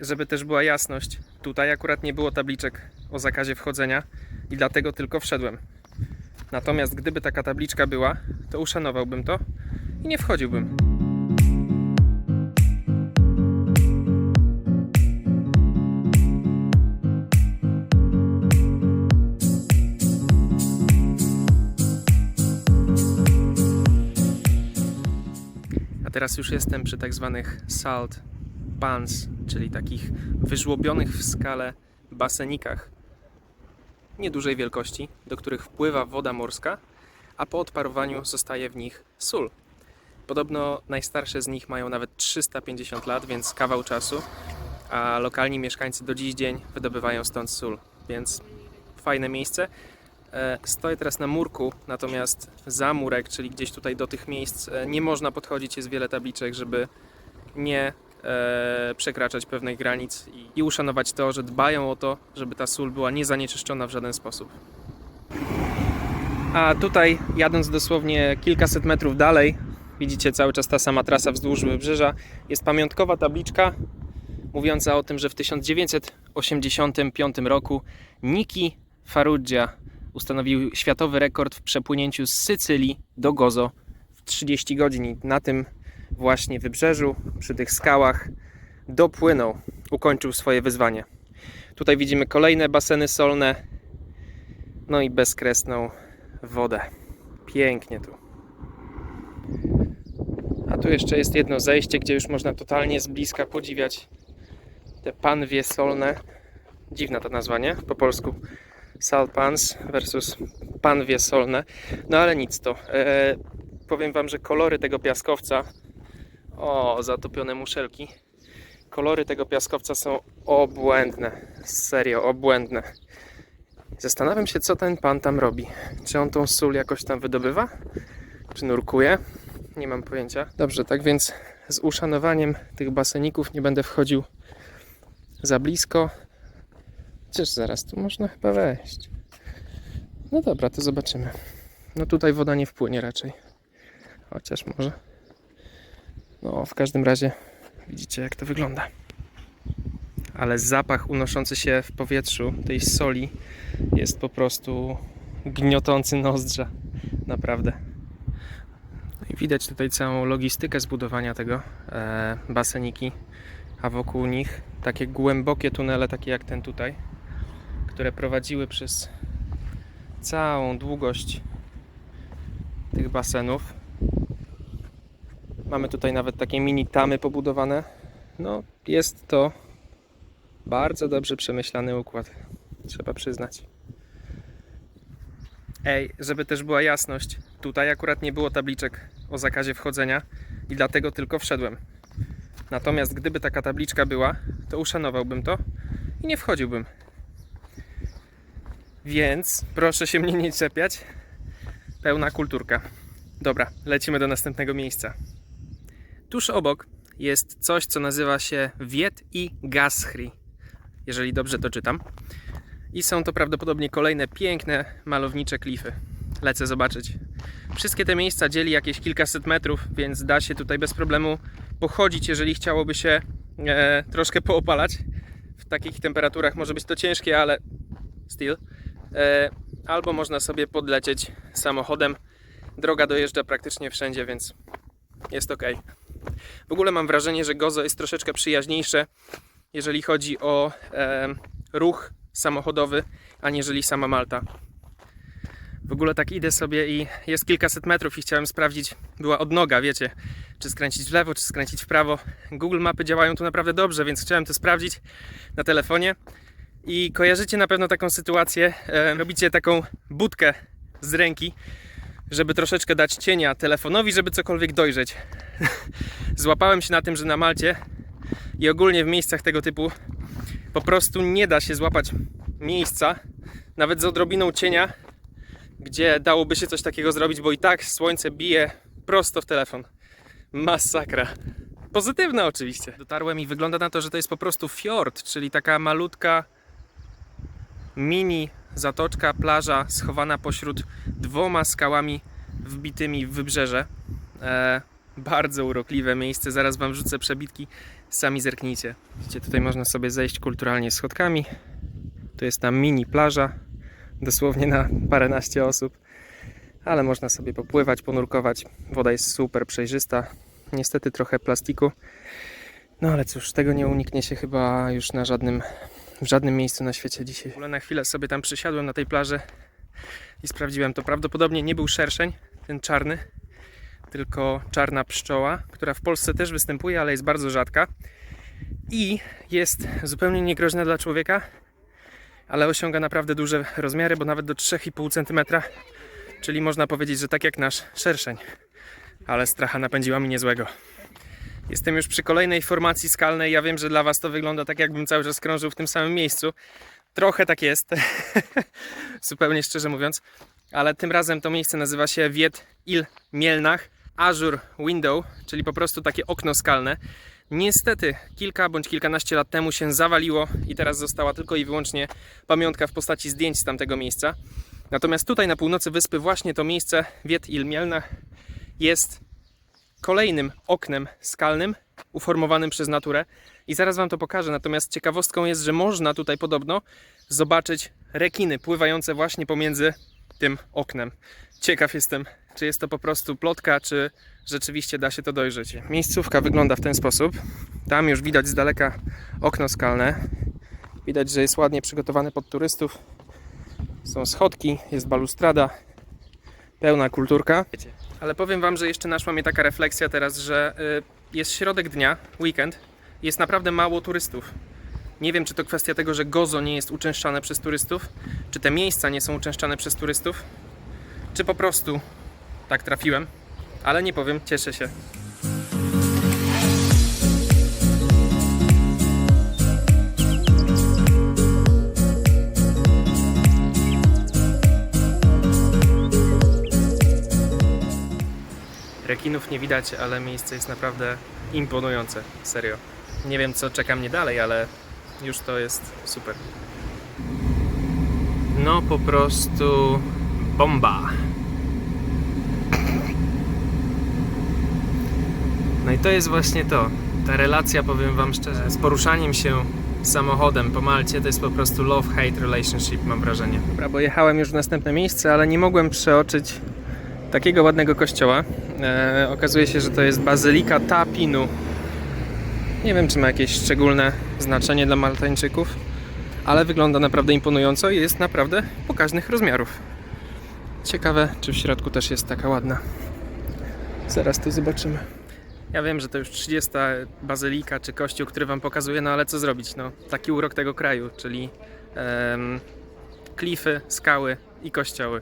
Żeby też była jasność, tutaj akurat nie było tabliczek o zakazie wchodzenia i dlatego tylko wszedłem. Natomiast gdyby taka tabliczka była, to uszanowałbym to i nie wchodziłbym. A teraz już jestem przy tak zwanych salt pans, czyli takich wyżłobionych w skale basenikach niedużej wielkości, do których wpływa woda morska, a po odparowaniu zostaje w nich sól. Podobno najstarsze z nich mają nawet 350 lat, więc kawał czasu, a lokalni mieszkańcy do dziś dzień wydobywają stąd sól, więc fajne miejsce. E, Stoję teraz na murku, natomiast za murek, czyli gdzieś tutaj do tych miejsc, e, nie można podchodzić, jest wiele tabliczek, żeby nie e, przekraczać pewnych granic i, i uszanować to, że dbają o to, żeby ta sól była niezanieczyszczona w żaden sposób. A tutaj, jadąc dosłownie kilkaset metrów dalej, widzicie cały czas ta sama trasa wzdłuż wybrzeża, jest pamiątkowa tabliczka mówiąca o tym, że w 1985 roku Niki Farrugia ustanowił światowy rekord w przepłynięciu z Sycylii do Gozo w 30 godzin. Na tym właśnie wybrzeżu, przy tych skałach, dopłynął, ukończył swoje wyzwanie. Tutaj widzimy kolejne baseny solne, no i bezkresną wodę. Pięknie tu. A tu jeszcze jest jedno zejście, gdzie już można totalnie z bliska podziwiać te panwie solne. Dziwna ta nazwa, nie? Po polsku. Salt pans versus panwie solne. No ale nic to. E, powiem Wam, że kolory tego piaskowca. O, zatopione muszelki. Kolory tego piaskowca są obłędne. Serio, obłędne. Zastanawiam się, co ten pan tam robi. Czy on tą sól jakoś tam wydobywa? Czy nurkuje? Nie mam pojęcia. Dobrze, tak więc z uszanowaniem tych baseników nie będę wchodził za blisko. Chociaż zaraz tu można chyba wejść. No dobra, to zobaczymy. No tutaj woda nie wpłynie raczej. Chociaż może. No, w każdym razie widzicie jak to wygląda. Ale zapach unoszący się w powietrzu tej soli jest po prostu gniotący nozdrza. Naprawdę. No I widać tutaj całą logistykę zbudowania tego e, baseniki, a wokół nich takie głębokie tunele, takie jak ten tutaj, które prowadziły przez całą długość tych basenów. Mamy tutaj nawet takie mini tamy pobudowane. No, jest to bardzo dobrze przemyślany układ, trzeba przyznać. Ej, żeby też była jasność, tutaj akurat nie było tabliczek o zakazie wchodzenia i dlatego tylko wszedłem. Natomiast gdyby taka tabliczka była, to uszanowałbym to i nie wchodziłbym. Więc proszę się mnie nie czepiać. Pełna kulturka. Dobra, lecimy do następnego miejsca. Tuż obok jest coś, co nazywa się Wiet i Gashri, jeżeli dobrze to czytam. I są to prawdopodobnie kolejne piękne, malownicze klify. Lecę zobaczyć. Wszystkie te miejsca dzieli jakieś kilkaset metrów, więc da się tutaj bez problemu pochodzić, jeżeli chciałoby się e, troszkę poopalać. W takich temperaturach może być to ciężkie, ale still. E, albo można sobie podlecieć samochodem. Droga dojeżdża praktycznie wszędzie, więc jest ok. W ogóle mam wrażenie, że Gozo jest troszeczkę przyjaźniejsze, jeżeli chodzi o e, ruch samochodowy, aniżeli sama Malta. W ogóle tak idę sobie i jest kilkaset metrów i chciałem sprawdzić, była odnoga, wiecie, czy skręcić w lewo, czy skręcić w prawo. Google mapy działają tu naprawdę dobrze, więc chciałem to sprawdzić na telefonie. I kojarzycie na pewno taką sytuację, e, robicie taką budkę z ręki, żeby troszeczkę dać cienia telefonowi, żeby cokolwiek dojrzeć. Złapałem się na tym, że na Malcie i ogólnie w miejscach tego typu po prostu nie da się złapać miejsca, nawet z odrobiną cienia, gdzie dałoby się coś takiego zrobić, bo i tak słońce bije prosto w telefon. Masakra. Pozytywna oczywiście. Dotarłem i wygląda na to, że to jest po prostu fiord, czyli taka malutka mini zatoczka, plaża schowana pośród dwoma skałami wbitymi w wybrzeże. E, Bardzo urokliwe miejsce, zaraz wam wrzucę przebitki, sami zerknijcie. Widzicie, tutaj można sobie zejść kulturalnie schodkami. Tu jest tam mini plaża, dosłownie na paręnaście osób, ale można sobie popływać, ponurkować. Woda jest super przejrzysta, niestety trochę plastiku. No ale cóż, tego nie uniknie się chyba już na żadnym, w żadnym miejscu na świecie dzisiaj. W ogóle na chwilę sobie tam przysiadłem na tej plaży i sprawdziłem, to prawdopodobnie nie był szerszeń, ten czarny, tylko czarna pszczoła, która w Polsce też występuje, ale jest bardzo rzadka i jest zupełnie niegroźna dla człowieka, ale osiąga naprawdę duże rozmiary, bo nawet do 3,5 cm, czyli można powiedzieć, że tak jak nasz szerszeń. Ale stracha napędziła mi niezłego. Jestem już przy kolejnej formacji skalnej. Ja wiem, że dla Was to wygląda tak, jakbym cały czas krążył w tym samym miejscu. Trochę tak jest, zupełnie szczerze mówiąc, ale tym razem to miejsce nazywa się Wiet Il Mielnach Azure Window, czyli po prostu takie okno skalne. Niestety kilka bądź kilkanaście lat temu się zawaliło i teraz została tylko i wyłącznie pamiątka w postaci zdjęć z tamtego miejsca. Natomiast tutaj na północy wyspy właśnie to miejsce Wiet Il Mielnach jest kolejnym oknem skalnym uformowanym przez naturę i zaraz Wam to pokażę. Natomiast ciekawostką jest, że można tutaj podobno zobaczyć rekiny pływające właśnie pomiędzy tym oknem. Ciekaw jestem, czy jest to po prostu plotka, czy rzeczywiście da się to dojrzeć. Miejscówka wygląda w ten sposób. Tam już widać z daleka okno skalne. Widać, że jest ładnie przygotowane pod turystów. Są schodki, jest balustrada, pełna kulturka. Ale powiem Wam, że jeszcze naszła mnie taka refleksja teraz, że y, jest środek dnia, weekend, jest naprawdę mało turystów. Nie wiem, czy to kwestia tego, że Gozo nie jest uczęszczane przez turystów, czy te miejsca nie są uczęszczane przez turystów, czy po prostu tak trafiłem, ale nie powiem, cieszę się. Rekinów nie widać, ale miejsce jest naprawdę imponujące. Serio. Nie wiem, co czeka mnie dalej, ale już to jest super. No po prostu bomba. No i to jest właśnie to. Ta relacja, powiem Wam szczerze, z poruszaniem się samochodem po Malcie to jest po prostu love-hate relationship, mam wrażenie. Dobra, bo jechałem już w następne miejsce, ale nie mogłem przeoczyć takiego ładnego kościoła. E, okazuje się, że to jest Bazylika Tapinu. Nie wiem, czy ma jakieś szczególne znaczenie dla Maltańczyków, ale wygląda naprawdę imponująco i jest naprawdę pokaźnych rozmiarów. Ciekawe, czy w środku też jest taka ładna. Zaraz to zobaczymy. Ja wiem, że to już 30 bazylika czy kościół, który Wam pokazuję, no ale co zrobić? No, taki urok tego kraju, czyli em, klify, skały i kościoły.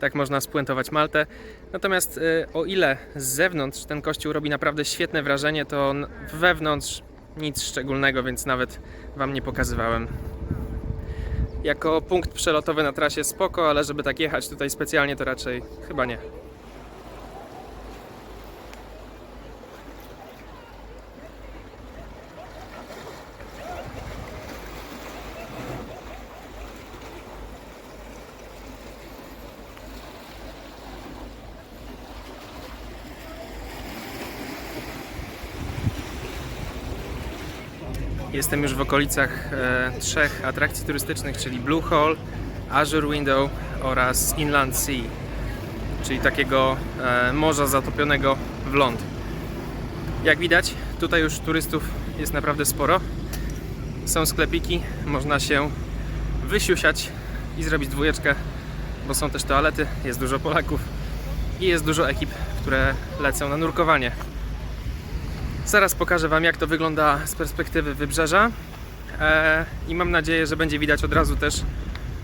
Tak można spuentować Maltę. Natomiast y, o ile z zewnątrz ten kościół robi naprawdę świetne wrażenie, to wewnątrz nic szczególnego, więc nawet Wam nie pokazywałem. Jako punkt przelotowy na trasie spoko, ale żeby tak jechać tutaj specjalnie, to raczej chyba nie. Jestem już w okolicach e, trzech atrakcji turystycznych, czyli Blue Hole, Azure Window oraz Inland Sea, czyli takiego e, morza zatopionego w ląd. Jak widać, tutaj już turystów jest naprawdę sporo. Są sklepiki, można się wysiusiać i zrobić dwójeczkę, bo są też toalety, jest dużo Polaków i jest dużo ekip, które lecą na nurkowanie. Zaraz pokażę Wam, jak to wygląda z perspektywy wybrzeża. E, I mam nadzieję, że będzie widać od razu też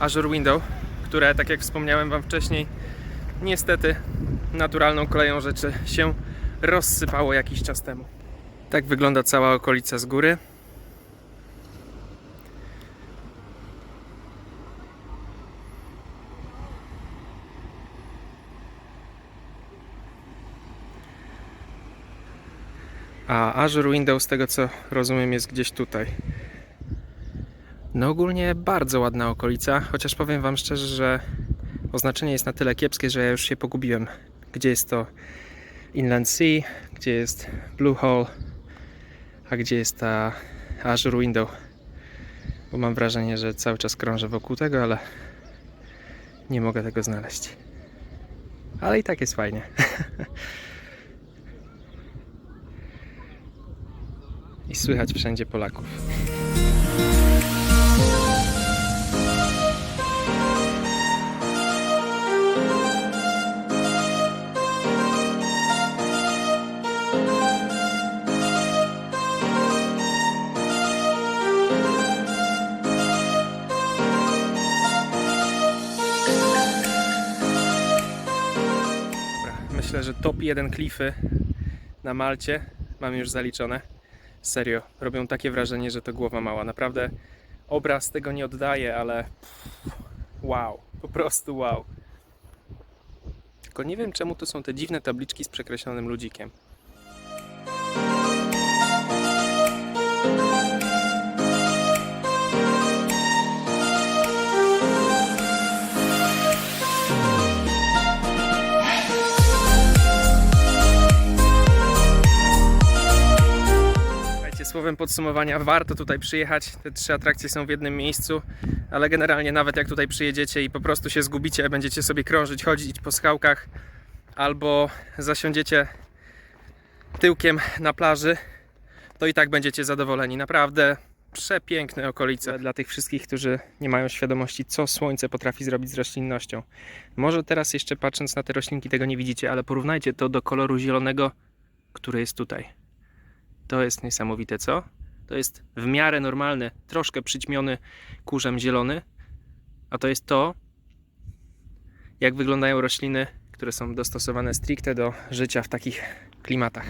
Azure Window, które, tak jak wspomniałem Wam wcześniej, niestety naturalną koleją rzeczy się rozsypało jakiś czas temu. Tak wygląda cała okolica z góry. A Azure Windows, z tego co rozumiem, jest gdzieś tutaj. No ogólnie bardzo ładna okolica, chociaż powiem Wam szczerze, że oznaczenie jest na tyle kiepskie, że ja już się pogubiłem, gdzie jest to Inland Sea, gdzie jest Blue Hole, a gdzie jest ta Azure Window. Bo mam wrażenie, że cały czas krążę wokół tego, ale nie mogę tego znaleźć. Ale i tak jest fajnie. I słychać wszędzie Polaków. Myślę, że top 1 klify na Malcie mam już zaliczone. Serio, robią takie wrażenie, że to głowa mała. Naprawdę obraz tego nie oddaje, ale wow, po prostu wow. Tylko nie wiem, czemu tu są te dziwne tabliczki z przekreślonym ludzikiem. Słowem podsumowania, warto tutaj przyjechać. Te trzy atrakcje są w jednym miejscu, ale generalnie nawet jak tutaj przyjedziecie i po prostu się zgubicie, będziecie sobie krążyć, chodzić po skałkach albo zasiądziecie tyłkiem na plaży, to i tak będziecie zadowoleni. Naprawdę przepiękne okolice dla tych wszystkich, którzy nie mają świadomości, co słońce potrafi zrobić z roślinnością. Może teraz jeszcze patrząc na te roślinki tego nie widzicie, ale porównajcie to do koloru zielonego, który jest tutaj. To jest niesamowite, co? To jest w miarę normalny, troszkę przyćmiony kurzem zielony, a to jest to, jak wyglądają rośliny, które są dostosowane stricte do życia w takich klimatach.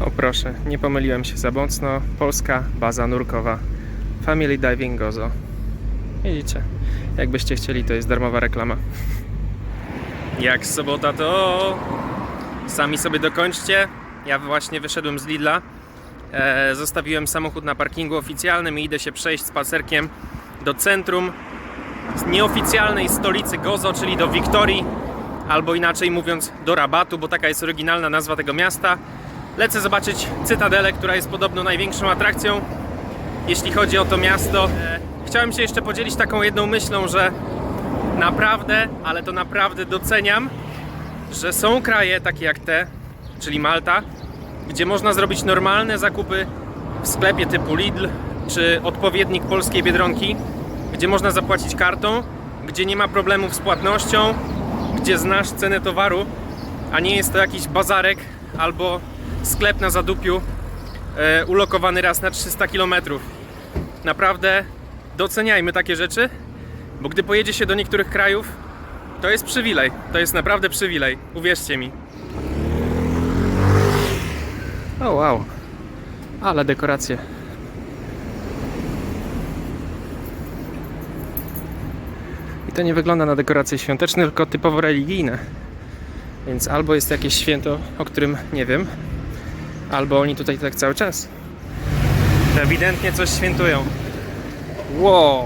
O proszę, nie pomyliłem się za mocno. Polska baza nurkowa Family Diving Gozo. Widzicie, jakbyście chcieli, to jest darmowa reklama. Jak sobota to sami sobie dokończcie. Ja właśnie wyszedłem z Lidla. E, zostawiłem samochód na parkingu oficjalnym i idę się przejść spacerkiem do centrum z nieoficjalnej stolicy Gozo, czyli do Wiktorii, albo inaczej mówiąc do Rabatu, bo taka jest oryginalna nazwa tego miasta. Lecę zobaczyć Cytadelę, która jest podobno największą atrakcją, jeśli chodzi o to miasto. E, chciałem się jeszcze podzielić taką jedną myślą, że naprawdę, ale to naprawdę doceniam, że są kraje takie jak te, czyli Malta, gdzie można zrobić normalne zakupy w sklepie typu Lidl czy odpowiednik polskiej biedronki, gdzie można zapłacić kartą, gdzie nie ma problemów z płatnością, gdzie znasz cenę towaru, a nie jest to jakiś bazarek albo sklep na zadupiu e, ulokowany raz na 300 km. Naprawdę doceniajmy takie rzeczy, bo gdy pojedzie się do niektórych krajów, to jest przywilej. To jest naprawdę przywilej. Uwierzcie mi. O wow. Ale dekoracje. I to nie wygląda na dekoracje świąteczne, tylko typowo religijne. Więc albo jest jakieś święto, o którym nie wiem, albo oni tutaj tak cały czas. Ewidentnie coś świętują. Wow.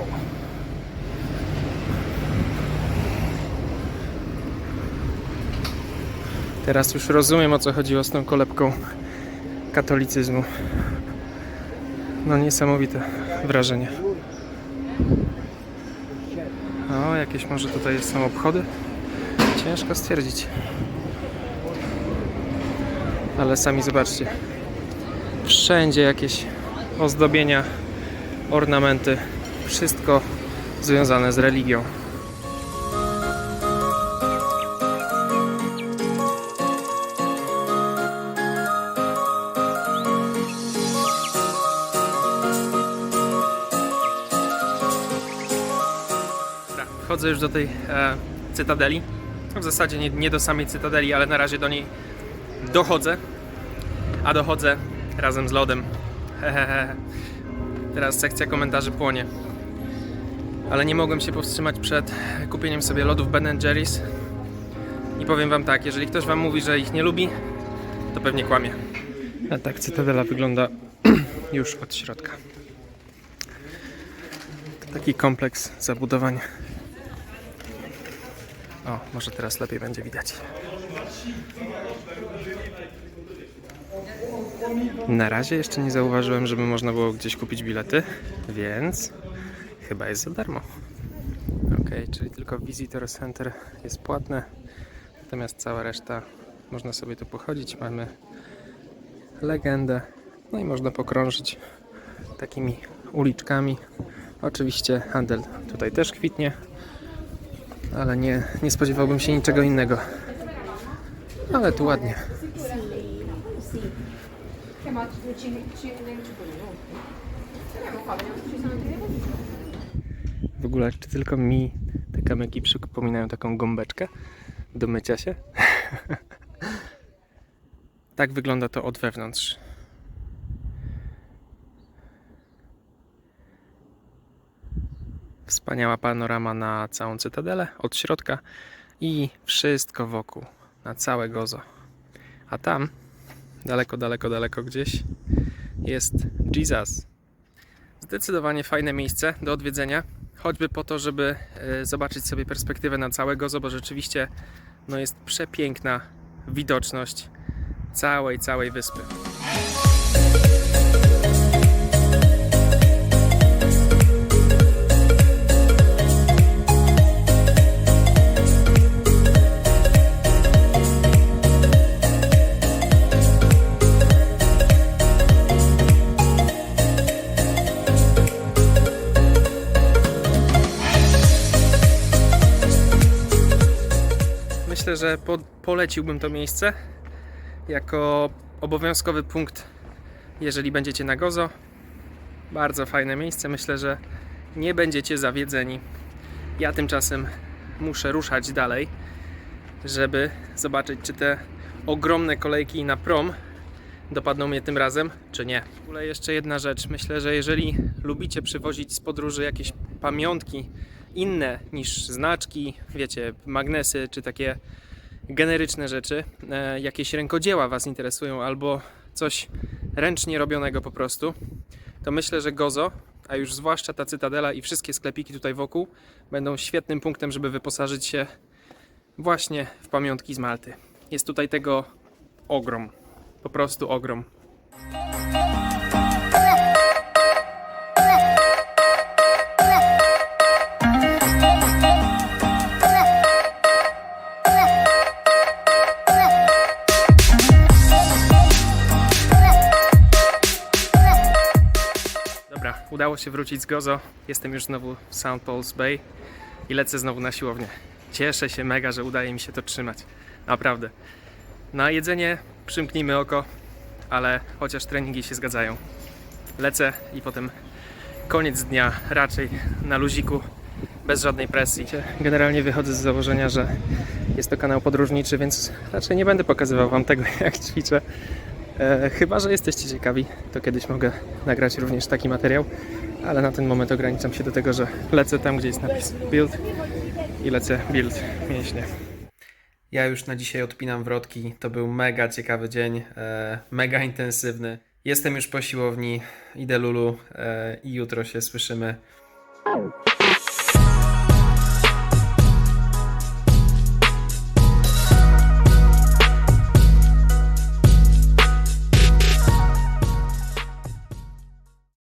Teraz już rozumiem o co chodziło z tą kolebką katolicyzmu. No niesamowite wrażenie. O, jakieś może tutaj są obchody? Ciężko stwierdzić. Ale sami zobaczcie. Wszędzie jakieś ozdobienia, ornamenty. Wszystko związane z religią. Dobra, wchodzę już do tej e, cytadeli. W zasadzie nie, nie do samej cytadeli, ale na razie do niej dochodzę. A dochodzę razem z lodem. Hehehe. Teraz sekcja komentarzy płonie. Ale nie mogłem się powstrzymać przed kupieniem sobie lodów Ben Jerry's. I powiem wam tak, jeżeli ktoś wam mówi, że ich nie lubi, to pewnie kłamie. A tak cytadela wygląda już od środka. Taki kompleks zabudowań. O, może teraz lepiej będzie widać. Na razie jeszcze nie zauważyłem, żeby można było gdzieś kupić bilety, więc chyba jest za darmo. Ok, czyli tylko Visitor Center jest płatne, natomiast cała reszta można sobie tu pochodzić. Mamy legendę, no i można pokrążyć takimi uliczkami. Oczywiście handel tutaj też kwitnie, ale nie, nie spodziewałbym się niczego innego. Ale tu ładnie. W ogóle, czy tylko mi te kamyki przypominają taką gąbeczkę do mycia się? tak wygląda to od wewnątrz. Wspaniała panorama na całą cytadelę od środka i wszystko wokół, na całe Gozo. A tam, daleko, daleko, daleko gdzieś, jest Jesus. Zdecydowanie fajne miejsce do odwiedzenia, choćby po to, żeby e, zobaczyć sobie perspektywę na całe Gozo, bo rzeczywiście no, jest przepiękna widoczność całej, całej wyspy. Że po, poleciłbym to miejsce jako obowiązkowy punkt, jeżeli będziecie na Gozo. Bardzo fajne miejsce. Myślę, że nie będziecie zawiedzeni. Ja tymczasem muszę ruszać dalej, żeby zobaczyć, czy te ogromne kolejki na prom dopadną mnie tym razem, czy nie. W ogóle jeszcze jedna rzecz. Myślę, że jeżeli lubicie przywozić z podróży jakieś pamiątki inne niż znaczki, wiecie, magnesy czy takie generyczne rzeczy, e, jakieś rękodzieła Was interesują albo coś ręcznie robionego po prostu, to myślę, że Gozo, a już zwłaszcza ta Cytadela i wszystkie sklepiki tutaj wokół będą świetnym punktem, żeby wyposażyć się właśnie w pamiątki z Malty. Jest tutaj tego ogrom. Po prostu ogrom. Udało się wrócić z Gozo. Jestem już znowu w St. Paul's Bay i lecę znowu na siłownię. Cieszę się mega, że udaje mi się to trzymać. Naprawdę. Na jedzenie przymknijmy oko, ale chociaż treningi się zgadzają. Lecę i potem koniec dnia raczej na luziku, bez żadnej presji. Generalnie wychodzę z założenia, że jest to kanał podróżniczy, więc raczej nie będę pokazywał Wam tego, jak ćwiczę. E, chyba, że jesteście ciekawi, to kiedyś mogę nagrać również taki materiał, ale na ten moment ograniczam się do tego, że lecę tam, gdzie jest napis build i lecę build mięśnie. Ja już na dzisiaj odpinam wrotki. To był mega ciekawy dzień, e, mega intensywny. Jestem już po siłowni, idę Lulu e, i jutro się słyszymy.